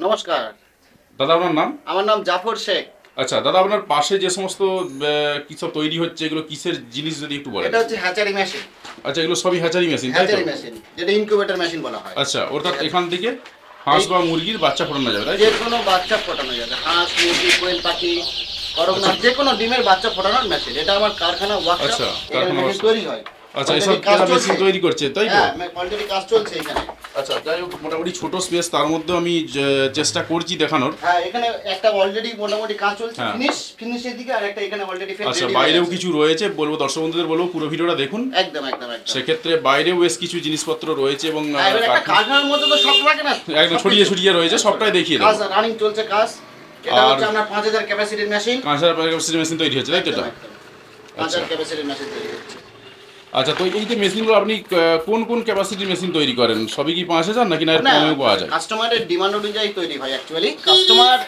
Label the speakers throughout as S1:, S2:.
S1: নমস্কার।
S2: দাদা আপনার নাম?
S1: আমার নাম জাফর শেখ।
S2: আচ্ছা দাদা আপনার পাশে যে সমস্ত আহ, কি সব তৈরি হচ্ছে এগুলো কিসের জিনিস যদি একটু বলেন?
S1: এটা হচ্ছে হ্যাচারি মেশিন।
S2: আচ্ছা এগুলো সবই হ্যাচারি মেশিন
S1: হ্যাচারি মেশিন যেটা ইনকিউবেটর মেশিন বলা হয়।
S2: আচ্ছা অর্থাৎ এখান থেকে হাঁস বা মুরগির বাচ্চা ফোটানো যাবে তাই
S1: যে কোনো বাচ্চা ফোটানো যাবে হাঁস মুরগি কোয়েল পাখি করকনাথ যে কোনো ডিমের বাচ্চা ফোটানোর মেশিন এটা আমার কারখানা ওয়ার্কশপ
S2: আচ্ছা, কারখানা
S1: তৈরি হয়।
S2: আচ্ছা এসব
S1: কাজ
S2: মেশিন তৈরি করছে তাই তো?
S1: হ্যাঁ অলরেডি কাজ চলছে এখানে।
S2: আচ্ছা যাই হোক মোটামুটি ছোট স্পেস তার মধ্যে আমি চেষ্টা করছি দেখানোর।
S1: হ্যাঁ এখানে একটা অলরেডি মোটামুটি কাজ চলছে
S2: হ্যাঁ।
S1: ফিনিশ ফিনিশের দিকে আর একটা এখানে অলরেডি
S2: আচ্ছা বাইরেও কিছু রয়েছে বলব দর্শক বন্ধুদের বলব পুরো ভিডিওটা দেখুন।
S1: একদম একদম একদম।
S2: সেক্ষেত্রে বাইরেও বেশ কিছু জিনিসপত্র রয়েছে এবং
S1: হ্যাঁ, কারখানার মধ্যে তো সব থাকে না?
S2: একদম ছড়িয়ে ছড়িয়ে রয়েছে সবটাই দেখিয়ে দেবো।
S1: রানিং চলছে কাজ। এটা হচ্ছে আপনার পাঁচ হাজার ক্যাপাসিটির মেশিন
S2: কাঁচার মেশিন তৈরি হচ্ছে তাই তো এটা?
S1: পাঁচ হাজার ক্যাপাসিটির মেশিন তৈরি হচ্ছে।
S2: আচ্ছা তো এই যে মেশিনগুলো আপনি কোন কোন ক্যাপাসিটির মেশিন তৈরি করেন? সবই কি পাঁচ হাজার নাকি না এর কমেও পাওয়া যায়?
S1: কাস্টমারের ডিমান্ড অনুযায়ী তৈরি হয় অ্যাকচুয়ালি কাস্টমার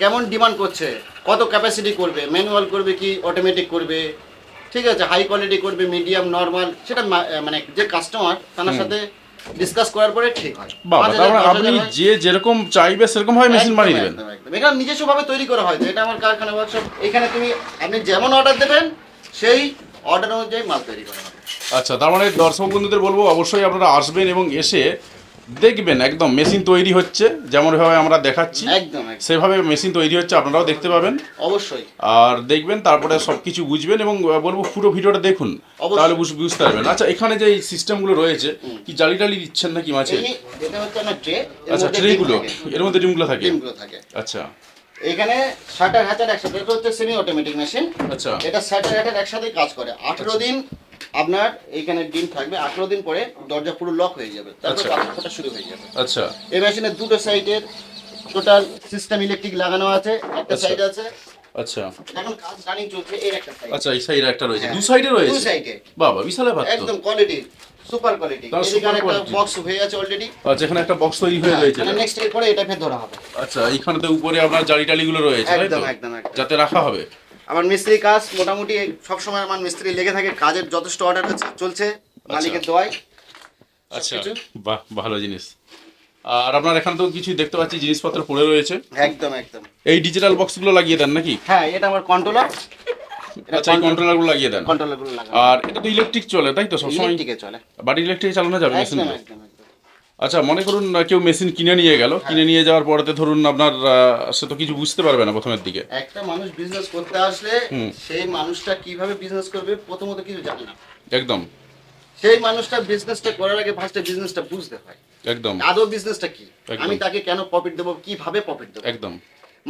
S1: কেমন ডিমান্ড করছে? কত ক্যাপাসিটি করবে? ম্যানুয়াল করবে কি? অটোমেটিক করবে? ঠিক আছে হাই কোয়ালিটি করবে মিডিয়াম নর্মাল সেটা মানে যে কাস্টমার তার সাথে ডিসকাস করার পরে ঠিক হয়।
S2: মানে আপনি যে যেরকম চাইবে সেরকম ভাবে মেশিন বানিয়ে দেবেন।
S1: এটা নিজস্ব ভাবে তৈরি করা হয় এটা আমার কারখানা ওয়ার্কশপ এখানে তুমি আপনি যেমন অর্ডার দেবেন সেই অর্ডার অনুযায়ী মাল তৈরি করা হবে।
S2: আচ্ছা তার মানে দর্শক বন্ধুদের বলব অবশ্যই আপনারা আসবেন এবং এসে দেখবেন একদম মেশিন তৈরি হচ্ছে যেমনভাবে আমরা দেখাচ্ছি
S1: একদম
S2: সেভাবে মেশিন তৈরি হচ্ছে আপনারাও দেখতে পাবেন।
S1: অবশ্যই।
S2: আর দেখবেন তারপরে সব কিছু বুঝবেন এবং বলব পুরো ভিডিওটা দেখুন। তাহলে বুঝতে পারবেন। আচ্ছা এখানে যে সিস্টেমগুলো রয়েছে কি জালি টালি দিচ্ছেন নাকি মাছে আচ্ছা ট্রেগুলো এর মধ্যে ডিমগুলো থাকে?
S1: থাকে।
S2: আচ্ছা।
S1: এখানে শাটার হ্যাচার একসাথে এটা হচ্ছে সেমি অটোমেটিক মেশিন
S2: আচ্ছা।
S1: এটা শাটার হ্যাচার একসাথে কাজ করে। আঠেরো দিন আপনার এইখানে ডিম থাকবে আঠেরো দিন পরে দরজা পুরো লক হয়ে যাবে। তারপর
S2: আচ্ছা।
S1: ফোটা শুরু হয়ে যাবে।
S2: আচ্ছা।
S1: এই মেশিনের দুটো সাইডের টোটাল সিস্টেম ইলেকট্রিক লাগানো আছে একটা
S2: আচ্ছা।
S1: সাইড আছে।
S2: আচ্ছা।
S1: এখন কাজ রানিং চলছে এই একটা সাইড
S2: আচ্ছা এই সাইডে একটা রয়েছে।
S1: হ্যাঁ।
S2: দু সাইডে
S1: দু
S2: রয়েছে
S1: সাইডে
S2: বাবা বিশাল ব্যাপার
S1: একদম কোয়ালিটি সুপার কোয়ালিটি একটা বক্স হয়ে আছে অলরেডি
S2: আচ্ছা এখানে একটা বক্স তৈরি হয়ে রয়েছে।
S1: নেক্সট এর পরে এটা ফের ধরা হবে।
S2: আচ্ছা উপরে আপনার জালি টালিগুলো রয়েছে
S1: একদম।
S2: যাতে রাখা হবে।
S1: আমার মিস্ত্রি কাজ মোটামুটি সব সময় আমার মিস্ত্রি লেগে থাকে কাজের যথেষ্ট অর্ডার চলছে মালিকের দোয়ায়।
S2: আচ্ছা বাহ ভালো জিনিস। আর আপনার এখানে তো কিছু দেখতে পাচ্ছি জিনিসপত্র পড়ে রয়েছে।
S1: একদম একদম।
S2: এই ডিজিটাল বক্সগুলো লাগিয়ে দেন নাকি?
S1: হ্যাঁ এটা আমার কন্ট্রোলার
S2: আচ্ছা এই কন্ট্রোলারগুলো লাগিয়ে দেন।
S1: কন্ট্রোলারগুলো লাগানো।
S2: আর এটা তো ইলেকট্রিক চলে তাই তো সবসময়?
S1: ইলেকট্রিকে চলে।
S2: বাড়ি ইলেকট্রিক চালানো যাবে মেশিন
S1: একদম একদম।
S2: আচ্ছা মনে করুন কেউ মেশিন কিনে নিয়ে গেল। কিনে নিয়ে যাওয়ার পরেতে ধরুন আপনার সে তো কিছু বুঝতে পারবে না প্রথমের দিকে।
S1: একটা মানুষ বিজনেস করতে আসলে সেই মানুষটা কীভাবে বিজনেস করবে প্রথমত কিছু জানে না।
S2: একদম।
S1: সেই মানুষটা বিজনেসটা করার আগে ফার্স্টে বিজনেসটা বুঝতে হয়।
S2: একদম।
S1: আদৌ বিজনেসটা কি? আমি তাকে কেন প্রফিট দেবো? কীভাবে প্রফিট দেবো?
S2: একদম।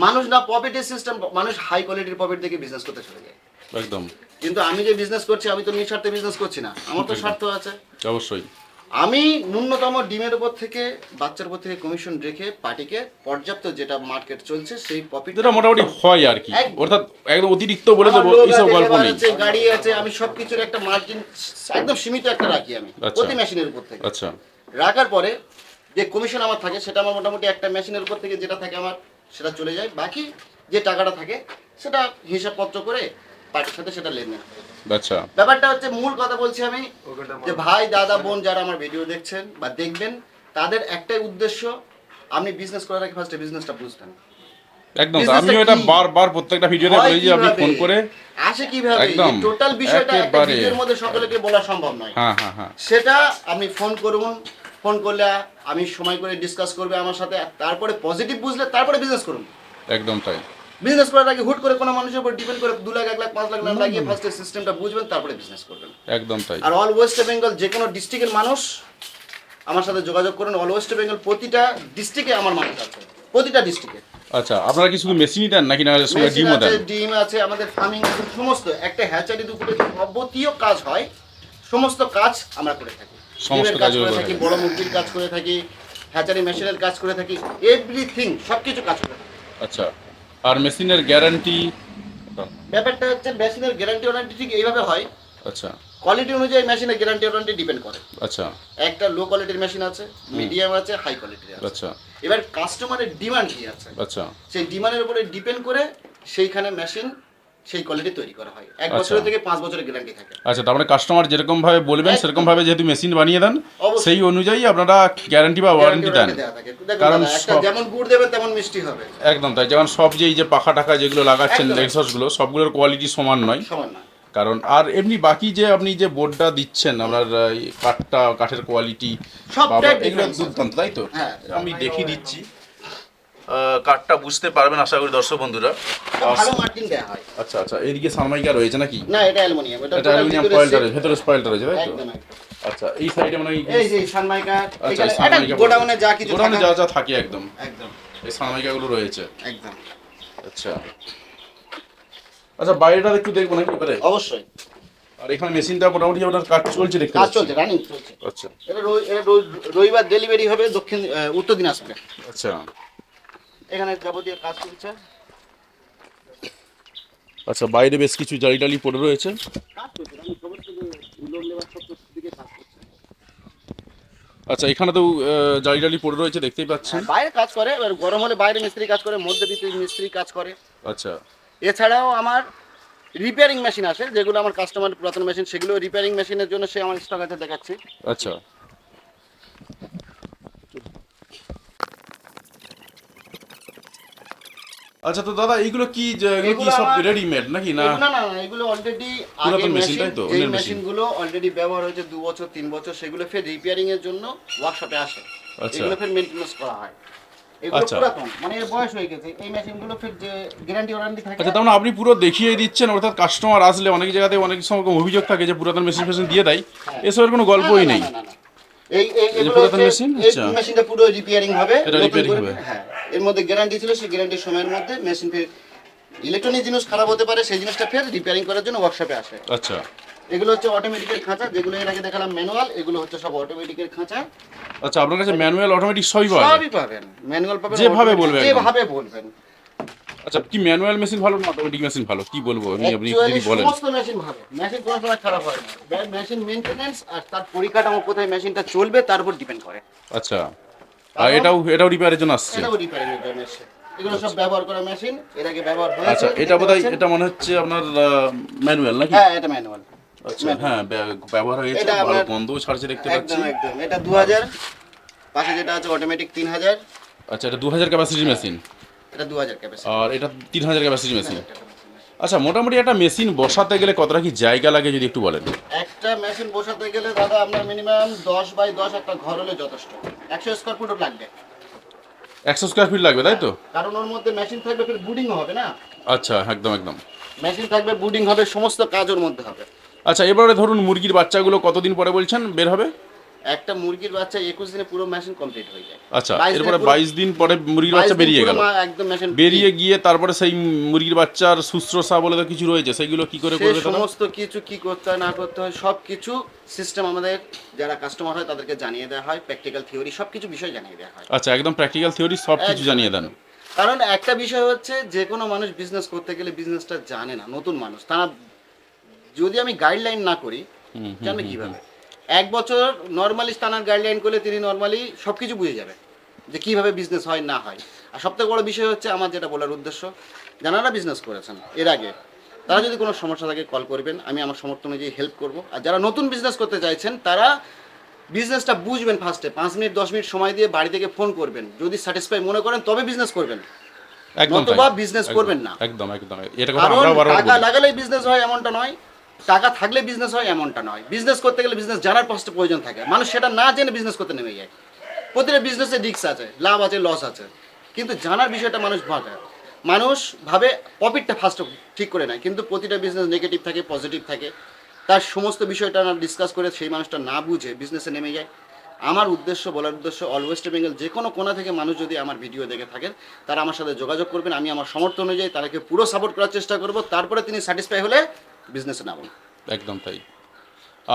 S1: মানুষ না প্রফিটের সিস্টেম মানুষ হাই কোয়ালিটির প্রফিট দেখে বিজনেস করতে চলে যায়।
S2: একদম।
S1: কিন্তু আমি যে বিজনেস করছি আমি তো নিঃস্বার্থে বিজনেস করছি না। আমার তো স্বার্থ আছে।
S2: অবশ্যই।
S1: আমি ন্যূনতম ডিমের উপর থেকে বাচ্চার উপর থেকে কমিশন রেখে পার্টিকে পর্যাপ্ত যেটা মার্কেট চলছে সেই প্রফিট
S2: যেটা মোটামুটি হয় আর কি। অর্থাৎ একদম অতিরিক্ত বলে দেবো এইসব গল্প নেই।
S1: গাড়ি আছে আমি সবকিছুর একটা মার্জিন একদম সীমিত একটা রাখি আমি
S2: আচ্ছা।
S1: প্রতি মেশিনের উপর থেকে।
S2: আচ্ছা।
S1: রাখার পরে যে কমিশন আমার থাকে সেটা আমার মোটামুটি একটা মেশিনের উপর থেকে যেটা থাকে আমার সেটা চলে যায়। বাকি যে টাকাটা থাকে সেটা হিসাবপত্র করে পার্টির সাথে সেটা লেনদেন
S2: আচ্ছা।
S1: ব্যাপারটা হচ্ছে মূল কথা বলছি আমি যে ভাই দাদা বোন যারা আমার ভিডিও দেখছেন বা দেখবেন তাদের একটাই উদ্দেশ্য আপনি বিজনেস করার আগে ফার্স্টে বিজনেসটা বুঝবেন
S2: একদম আমিও এটা
S1: কি?
S2: বারবার প্রত্যেকটা ভিডিওতে বলি যে আপনি ফোন করে
S1: আসে কীভাবে?
S2: একদম,
S1: টোটাল বিষয়টা একটা ভিডিওর মধ্যে সকলকে বলা সম্ভব নয়।
S2: হ্যাঁ হ্যাঁ হ্যাঁ।
S1: সেটা আপনি ফোন করুন ফোন করলে আমি সময় করে ডিসকাস করবে আমার সাথে তারপরে পজিটিভ বুঝলে তারপরে বিজনেস করুন।
S2: একদম তাই।
S1: বিজনেস করার আগে হুট করে কোনো মানুষের উপর ডিপেন্ড করে দু লাখ এক লাখ পাঁচ লাখ না লাগিয়ে ফার্স্টে সিস্টেমটা বুঝবেন তারপরে বিজনেস করবেন।
S2: একদম তাই।
S1: আর অল ওয়েস্ট বেঙ্গল যে কোনো ডিস্ট্রিক্টের মানুষ আমার সাথে যোগাযোগ করুন। অল ওয়েস্ট বেঙ্গল প্রতিটা ডিস্ট্রিক্টে আমার মানুষ আছে। প্রতিটা ডিস্ট্রিক্টে
S2: আচ্ছা আপনারা কি শুধু মেশিনই দেন নাকি না সঙ্গে ডিমও
S1: আছে
S2: দেন?
S1: ডিম আছে আমাদের ফার্মিং সমস্ত। একটা হ্যাচারির উপরে যাবতীয় কাজ হয় সমস্ত কাজ আমরা করে থাকি।
S2: সমস্ত
S1: কাজ করে থাকি বড় মুরগির কাজ করে থাকি হ্যাচারি মেশিনের কাজ করে থাকি এভরিথিং সবকিছু কাজ করে থাকি।
S2: আচ্ছা। আর মেশিনের গ্যারান্টি?
S1: ব্যাপারটা হচ্ছে মেশিনের গ্যারান্টি ওয়ারেন্টি ঠিক এইভাবে হয়।
S2: আচ্ছা।
S1: কোয়ালিটি অনুযায়ী মেশিনের গ্যারান্টি ওয়ারেন্টি ডিপেন্ড করে।
S2: আচ্ছা।
S1: একটা লো কোয়ালিটির মেশিন আছে মিডিয়াম আছে হাই কোয়ালিটির আছে।
S2: আচ্ছা।
S1: এবার কাস্টমারের ডিমান্ড কি আছে?
S2: আচ্ছা।
S1: সেই ডিমান্ডের উপরে ডিপেন্ড করে সেইখানে মেশিন সেই কোয়ালিটি তৈরি করা হয়। এক
S2: আচ্ছা।
S1: বছরের থেকে পাঁচ বছরের গ্যারান্টি থাকে।
S2: আচ্ছা তার মানে কাস্টমার যেরকম ভাবে বলবেন। সেরকম ভাবে যেহেতু মেশিন বানিয়ে দেন সেই অনুযায়ী আপনারা গ্যারান্টি বা ওয়ারেন্টি দেন। কারণ
S1: যেমন গুড় দেবে তেমন মিষ্টি হবে।
S2: একদম তাই যেমন সব যে এই যে পাখা টাকা যেগুলো লাগাচ্ছেন
S1: একদম।
S2: লেক্সাসগুলো সবগুলোর কোয়ালিটি সমান নয়।
S1: সমান না
S2: কারণ আর এমনি বাকি যে আপনি যে বোর্ডটা দিচ্ছেন আপনার কাঠটা কাঠের কোয়ালিটি এগুলো দুর্দান্ত তাই তো?
S1: হ্যাঁ।
S2: আমি দেখিয়ে দিচ্ছি। কাঠটা বুঝতে পারবেন আশা করি দর্শক বন্ধুরা।
S1: ভালো হয়।
S2: আচ্ছা আচ্ছা এদিকে সানমাইকা রয়েছে নাকি?
S1: না এটা অ্যালুমিনিয়াম এটা
S2: অ্যালুমিনিয়াম ফয়েলটা রয়েছে ভেতরে স্পয়েলটা রয়েছে তাই তো? আচ্ছা এই সাইডে মানে এই-
S1: যে সানমাইকা
S2: আচ্ছা সানমাইকা
S1: গোডাউনে যা কিছু
S2: গোডাউনে যা যা থাকে একদম।
S1: একদম।
S2: এই সানমাইকাগুলো রয়েছে।
S1: একদম।
S2: আচ্ছা। আচ্ছা বাইরেটা একটু দেখব নাকি এবারে?
S1: অবশ্যই।
S2: আর এখানে মেশিনটা মোটামুটি আপনার কাজ চলছে দেখতে
S1: কাজ চলছে রানিং চলছে।
S2: আচ্ছা।
S1: এটা এটা রবি- রবিবার ডেলিভারি হবে দক্ষিণ উত্তর দিনাজপুরে।
S2: আচ্ছা।
S1: এখানে যাবতীয় কাজ চলছে।
S2: আচ্ছা বাইরে বেশ কিছু জালি টালি পড়ে রয়েছে। আচ্ছা এখানে তো জালি টালি পড়ে রয়েছে দেখতেই পাচ্ছেন
S1: বাইরে কাজ করে এবার গরম হলে বাইরে মিস্ত্রি কাজ করে মধ্যে মিস্ত্রি কাজ করে।
S2: আচ্ছা।
S1: এছাড়াও আমার রিপেয়ারিং মেশিন আছে যেগুলো আমার কাস্টমার পুরাতন মেশিন সেগুলো রিপেয়ারিং মেশিনের জন্য সে আমার স্টক আছে দেখাচ্ছি।
S2: আচ্ছা। আচ্ছা তো দাদা এইগুলো কি যে এগুলো কি সব রেডিমেড নাকি না
S1: না না এগুলো অলরেডি আগে মেশিন
S2: তাই তো?
S1: এই। মেশিনগুলো অলরেডি ব্যবহার হয়েছে দু বছর তিন বছর সেগুলো ফের রিপেয়ারিং এর জন্য ওয়ার্কশপে আসে
S2: আচ্ছা।
S1: এগুলো ফের মেইনটেনেন্স করা হয় এগুলো
S2: আচ্ছা।
S1: মানে হয়ে
S2: আচ্ছা তার মানে আপনি পুরো দেখিয়ে দিচ্ছেন অর্থাৎ কাস্টমার আসলে অনেক জায়গাতে অনেক সময় অভিযোগ থাকে যে পুরাতন মেশিন ফেশিন দিয়ে দেয় এসবের কোনো গল্পই নেই।
S1: এই এই এগুলো
S2: পুরাতন
S1: হচ্ছে-
S2: machine?
S1: এই। মেশিনটা পুরো রিপেয়ারিং হবে।
S2: এটা
S1: নতুন
S2: repairing
S1: করে-
S2: হবে।
S1: হ্যাঁ এর মধ্যে গ্যারান্টি ছিল সেই গ্যারান্টির সময়ের মধ্যে মেশিন ফের ইলেকট্রনিক জিনিস খারাপ হতে পারে সেই জিনিসটা ফের রিপেয়ারিং করার জন্য ওয়ার্কশপে আসে।
S2: আচ্ছা।
S1: এগুলো হচ্ছে অটোমেটিকের খাঁচা যেগুলো এর আগে দেখালাম ম্যানুয়াল এগুলো হচ্ছে সব অটোমেটিকের খাঁচা।
S2: আচ্ছা আপনার কাছে ম্যানুয়াল অটোমেটিক সবই
S1: পাবেন? ম্যানুয়াল পাবেন।
S2: যেভাবে
S1: বলবেন।
S2: আচ্ছা কি ম্যানুয়াল মেশিন ভালো না অটোমেটিক মেশিন ভালো? কি বলব? আমি আপনি যদি বলেন।
S1: সমস্ত মেশিন ভালো। মেশিন কোনো সময় খারাপ হয় না। মেশিন মেইনটেনেন্স আর তার পরিকাঠামো কোথায় মেশিনটা চলবে তার উপর ডিপেন্ড করে।
S2: আচ্ছা। আর এটাও এটাও রিপেয়ারের জন্য আসছে।
S1: এটাও রিপেয়ারিং এর জন্য এসছে। এগুলো সব ব্যবহার করা মেশিন এর আগে ব্যবহার হয়েছে
S2: আচ্ছা এটা বোধহয় এটা মনে হচ্ছে আপনার ম্যানুয়াল নাকি?
S1: হ্যাঁ এটা ম্যানুয়াল
S2: আচ্ছা হ্যাঁ ব্যবহার হয়েছে
S1: এটা
S2: ভালো গন্ধও ছাড়ছে দেখতে পাচ্ছি।
S1: একদম। একদম এটা দু হাজার পাশে যেটা আছে অটোমেটিক তিন হাজার
S2: আচ্ছা এটা দু হাজার ক্যাপাসিটির মেশিন
S1: এটা দু হাজার ক্যাপাসিটি
S2: আর এটা তিন হাজার ক্যাপাসিটির মেশিন আচ্ছা মোটামুটি একটা মেশিন বসাতে গেলে কতটা কি জায়গা লাগে যদি একটু বলেন?
S1: একটা মেশিন বসাতে গেলে দাদা আপনার মিনিমাম দশ বাই দশ একটা ঘর হলে যথেষ্ট। একশো স্কোয়ার ফুটও লাগবে।
S2: একশো স্কোয়ার ফিট লাগবে তাই তো?
S1: কারণ ওর মধ্যে মেশিন থাকবে ফের বুডিংও হবে না?
S2: আচ্ছা একদম একদম।
S1: মেশিন থাকবে বুডিং হবে সমস্ত কাজ ওর মধ্যে হবে।
S2: আচ্ছা এবারে ধরুন মুরগির বাচ্চাগুলো কতদিন পরে বলছেন বের হবে?
S1: একটা মুরগির বাচ্চা একুশ দিনে পুরো মেশিন কমপ্লিট হয়ে যায়।
S2: আচ্ছা এরপরে
S1: পুরো-
S2: বাইশ দিন পরে মুরগির বাচ্চা বেরিয়ে গেল।
S1: একদম মেশিন
S2: বেরিয়ে গিয়ে তারপরে সেই মুরগির বাচ্চার শুশ্রূষা বলে তো কিছু রয়েছে সেগুলো কি করে করবে
S1: সমস্ত কিছু কি করতে হয় না করতে হয় সব কিছু সিস্টেম আমাদের যারা কাস্টমার হয় তাদেরকে জানিয়ে দেওয়া হয় প্র্যাকটিক্যাল থিওরি সব কিছু বিষয় জানিয়ে দেওয়া হয়।
S2: আচ্ছা একদম প্র্যাকটিক্যাল থিওরি সব কিছু জানিয়ে দেন।
S1: কারণ একটা বিষয় হচ্ছে যে কোনো মানুষ বিজনেস করতে গেলে বিজনেসটা জানে না নতুন মানুষ। তারা যদি আমি গাইডলাইন না করি জানবে কীভাবে? এক বছর নর্মালি স্থানার গাইডলাইন করলে তিনি নর্মালি সব কিছু বুঝে যাবে যে কীভাবে বিজনেস হয় না হয়। আর সবথেকে বড় বিষয় হচ্ছে আমার যেটা বলার উদ্দেশ্য যারা বিজনেস করেছেন এর আগে তারা যদি কোনো সমস্যা থাকে কল করবেন আমি আমার সমর্থন অনুযায়ী হেল্প করব। আর যারা নতুন বিজনেস করতে চাইছেন তারা বিজনেসটা বুঝবেন ফার্স্টে পাঁচ মিনিট দশ মিনিট সময় দিয়ে বাড়ি থেকে ফোন করবেন। যদি স্যাটিসফাই মনে করেন তবে বিজনেস করবেন। নতুবা business করবেন না।
S2: একদম একদম। এটা
S1: টাকা। লাগালেই বিজনেস হয় এমনটা নয়। টাকা থাকলে বিজনেস হয়, এমনটা নয়। বিজনেস করতে গেলে বিজনেস জানার ফার্স্টে প্রয়োজন থাকে। মানুষ সেটা না জেনে বিজনেস করতে নেমে যায়। প্রতিটা বিজনেসে রিস্ক আছে, লাভ আছে লস আছে। কিন্তু জানার বিষয়টা মানুষ ভাবে। মানুষ ভাবে প্রফিটটা ফার্স্ট ঠিক করে নেয়, কিন্তু প্রতিটা বিজনেস নেগেটিভ থাকে পজিটিভ থাকে। তার সমস্ত বিষয়টা না ডিসকাস করে সেই মানুষটা না বুঝে বিজনেসে নেমে যায়। আমার উদ্দেশ্য, বলার উদ্দেশ্য অল ওয়েস্ট বেঙ্গল যে কোনো কোনা থেকে মানুষ যদি আমার ভিডিও দেখে থাকেন, তারা আমার সাথে যোগাযোগ করবেন। আমি আমার সমর্থ অনুযায়ী তাদেরকে পুরো সাপোর্ট করার চেষ্টা করব। তারপরে তিনি স্যাটিসফাই হলে বিজনেসে নামুন।
S2: একদম তাই।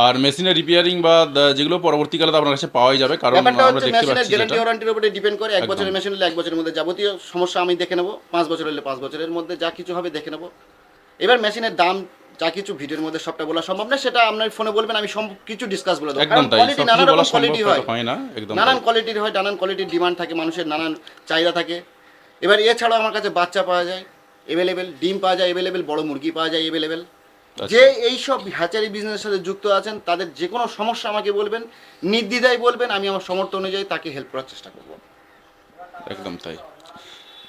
S2: আর মেশিনের রিপেয়ারিং বা যেগুলো পরবর্তীকালে আপনার কাছে পাওয়াই যাবে কারণ আমরা দেখতে পাচ্ছি
S1: গ্যারান্টি ওয়ারেন্টির উপরে ডিপেন্ড করে এক বছরের মেশিন হলে এক বছরের মধ্যে যাবতীয় সমস্যা আমি দেখে নেব পাঁচ বছর হলে পাঁচ বছরের মধ্যে যা কিছু হবে দেখে নেব। এবার মেশিনের দাম যা কিছু ভিডিওর মধ্যে সবটা বলা সম্ভব না সেটা আপনার ফোনে বলবেন আমি সব কিছু ডিসকাস বলে দেবো।
S2: একদম
S1: কারণ
S2: তাই
S1: কোয়ালিটি
S2: সব
S1: নানা রকম কোয়ালিটি হয়।
S2: না একদম
S1: নানান কোয়ালিটির হয় নানান কোয়ালিটির ডিমান্ড থাকে মানুষের নানান চাহিদা থাকে। এবার এছাড়াও আমার কাছে বাচ্চা পাওয়া যায় এভেলেবেল ডিম পাওয়া যায় এভেলেবেল বড় মুরগি পাওয়া যায় এভেলেবেল। যে এই সব হ্যাচারি বিজনেসের সাথে যুক্ত আছেন তাদের যে কোনো সমস্যা আমাকে বলবেন নির্দ্বিধায় বলবেন আমি আমার সমর্থ অনুযায়ী তাকে হেল্প করার চেষ্টা করব।
S2: একদম তাই।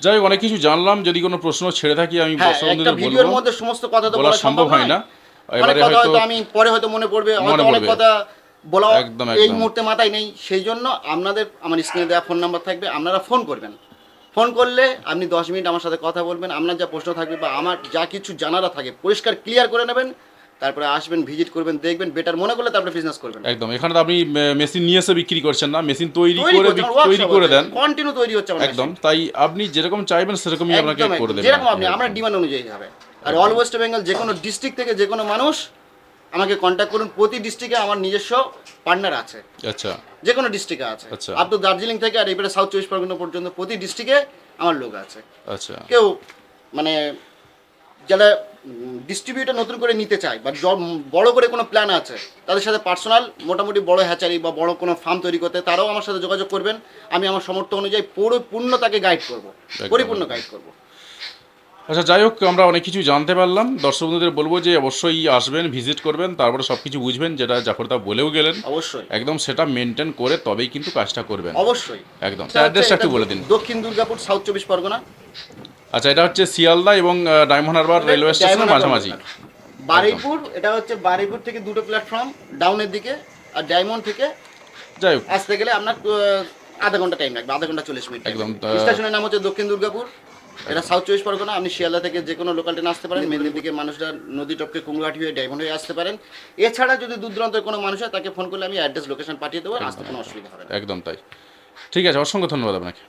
S2: যাই হোক অনেক কিছু জানলাম যদি কোনো প্রশ্ন ছেড়ে থাকি আমি
S1: হ্যাঁ
S2: দর্শক
S1: একটা
S2: বন্ধুদের
S1: ভিডিওর মধ্যে সমস্ত কথা তো
S2: বলা সম্ভব হয় না। এবারে হয়তো
S1: আমি পরে হয়তো মনে পড়বে হয়তো অনেক কথা বলা এই মুহূর্তে মাথায় নেই। সেই জন্য আপনাদের আমার স্ক্রিনে দেওয়া ফোন নাম্বার থাকবে আপনারা ফোন করবেন। ফোন করলে আপনি দশ মিনিট আমার সাথে কথা বলবেন আপনার যা প্রশ্ন থাকবে বা আমার যা কিছু জানারা থাকে পরিষ্কার ক্লিয়ার করে নেবেন তারপরে আসবেন ভিজিট করবেন দেখবেন বেটার মনে করলে তারপরে বিজনেস করবেন।
S2: একদম এখানে তো আপনি মেশিন নিয়ে এসে বিক্রি করছেন না মেশিন তৈরি করে তৈরি করে দেন।
S1: কন্টিনিউ তৈরি হচ্ছে
S2: একদম তাই আপনি যেরকম চাইবেন সেরকমই আপনাকে করে। দেবেন।
S1: যেরকম আপনি আমরা ডিমান্ড অনুযায়ী হবে। আর অল ওয়েস্ট বেঙ্গল যে কোনো ডিস্ট্রিক্ট থেকে যে কোনো মানুষ আমাকে কন্ট্যাক্ট করুন। প্রতি ডিস্ট্রিক্টে আমার নিজস্ব পার্টনার আছে।
S2: আচ্ছা।
S1: যে কোনো ডিস্ট্রিক্টে আছে।
S2: আচ্ছা।
S1: আপ টু দার্জিলিং থেকে আর এবারে সাউথ চব্বিশ পরগনা পর্যন্ত প্রতি ডিস্ট্রিক্টে আমার লোক আছে।
S2: আচ্ছা।
S1: কেউ মানে যারা ডিস্ট্রিবিউটার নতুন করে নিতে চায় বা বড় করে কোনো প্ল্যান আছে তাদের সাথে পার্সোনাল মোটামুটি বড় হ্যাচারি বা বড় কোনো ফার্ম তৈরি করতে তারাও আমার সাথে যোগাযোগ করবেন। আমি আমার সমর্থ অনুযায়ী পরিপূর্ণ তাকে গাইড করব। পরিপূর্ণ গাইড করব।
S2: আচ্ছা যাই হোক আমরা অনেক কিছু জানতে পারলাম। দর্শক বন্ধুদের বলব যে অবশ্যই আসবেন ভিজিট করবেন তারপরে সব কিছু বুঝবেন যেটা জাফরদা বলেও গেলেন।
S1: অবশ্যই।
S2: একদম সেটা মেনটেন করে তবেই কিন্তু কাজটা করবেন।
S1: অবশ্যই।
S2: একদম। অ্যাড্রেসটা একটু বলে দিন।
S1: দক্ষিণ দুর্গাপুর সাউথ চব্বিশ পরগনা।
S2: আচ্ছা এটা হচ্ছে শিয়ালদা এবং ডায়মন্ড হারবার রেলওয়ে স্টেশনের মাঝামাঝি।
S1: বারুইপুর এটা হচ্ছে বারুইপুর থেকে দুটো প্ল্যাটফর্ম ডাউনের দিকে আর ডায়মন্ড থেকে।
S2: যাই হোক।
S1: আসতে গেলে আপনার আধা ঘণ্টা টাইম লাগবে আধা ঘণ্টা চল্লিশ মিনিট
S2: একদম
S1: স্টেশনের নাম হচ্ছে দক্ষিণ দুর্গাপুর। এটা সাউথ চব্বিশ পরগনা, আপনি শিয়ালদা থেকে যে কোনো লোকাল আসতে পারেন মেদিনীপুরের মানুষরা নদী টপকে কুমঘাটি হয়ে ডায়মন্ড হয়ে আসতে পারেন। এছাড়া যদি দূর দূরান্তের কোনো মানুষ হয়, তাকে ফোন করলে আমি অ্যাড্রেস লোকেশন পাঠিয়ে দেবো আসতে কোনো অসুবিধা হবে
S2: একদম তাই। ঠিক আছে, অসংখ্য ধন্যবাদ আপনাকে।